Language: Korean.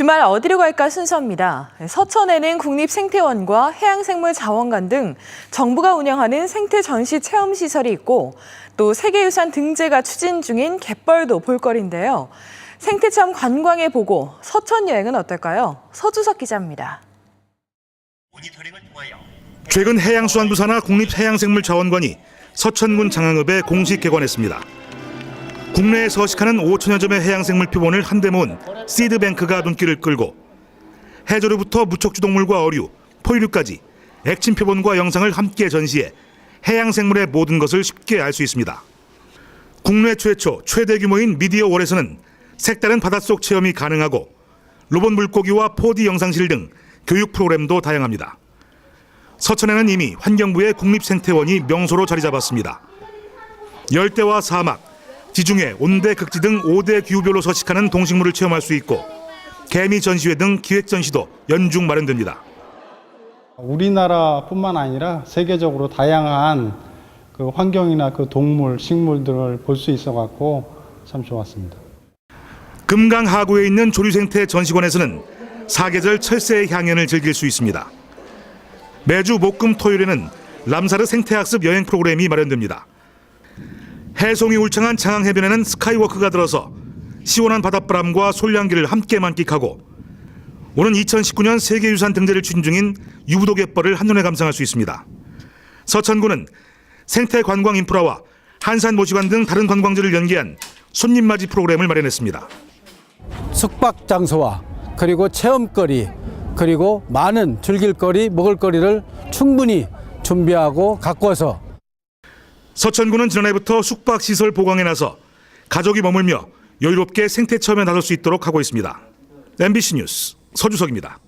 주말 어디로 갈까 순서입니다. 서천에는 국립생태원과 해양생물자원관 등 정부가 운영하는 생태 전시 체험 시설이 있고 또 세계유산 등재가 추진 중인 갯벌도 볼거리인데요. 생태 체험 관광에 보고 서천 여행은 어떨까요? 서주석 기자입니다. 최근 해양수산부 산하 국립해양생물자원관이 서천군 장항읍에 공식 개관했습니다. 국내에 서식하는 5천여 점의 해양생물 표본을 한데 모은 시드뱅크가 눈길을 끌고 해조류부터 무척주 동물과 어류, 포유류까지 액침 표본과 영상을 함께 전시해 해양생물의 모든 것을 쉽게 알 수 있습니다. 국내 최초 최대 규모인 미디어 월에서는 색다른 바닷속 체험이 가능하고 로봇 물고기와 4D 영상실 등 교육 프로그램도 다양합니다. 서천에는 이미 환경부의 국립생태원이 명소로 자리 잡았습니다. 열대와 사막, 지중해, 온대, 극지 등 5대 기후별로 서식하는 동식물을 체험할 수 있고 개미 전시회 등 기획 전시도 연중 마련됩니다. 우리나라뿐만 아니라 세계적으로 다양한 그 환경이나 그 동물, 식물들을 볼 수 있어 갖고 참 좋았습니다. 금강 하구에 있는 조류생태 전시관에서는 사계절 철새의 향연을 즐길 수 있습니다. 매주 목금 토요일에는 람사르 생태학습 여행 프로그램이 마련됩니다. 해송이 울창한 장항 해변에는 스카이워크가 들어서 시원한 바닷바람과 솔량기를 함께 만끽하고 오는 2019년 세계유산 등재를 추진 중인 유부도 갯벌을 한눈에 감상할 수 있습니다. 서천구는 생태 관광 인프라와 한산 모시관 등 다른 관광지를 연계한 손님 맞이 프로그램을 마련했습니다. 숙박 장소와 그리고 체험거리 그리고 많은 즐길거리 먹을거리를 충분히 준비하고 갖고 와서 서천구는 지난해부터 숙박 시설 보강에 나서 가족이 머물며 여유롭게 생태 체험에 나설 수 있도록 하고 있습니다. MBC 뉴스 서주석입니다.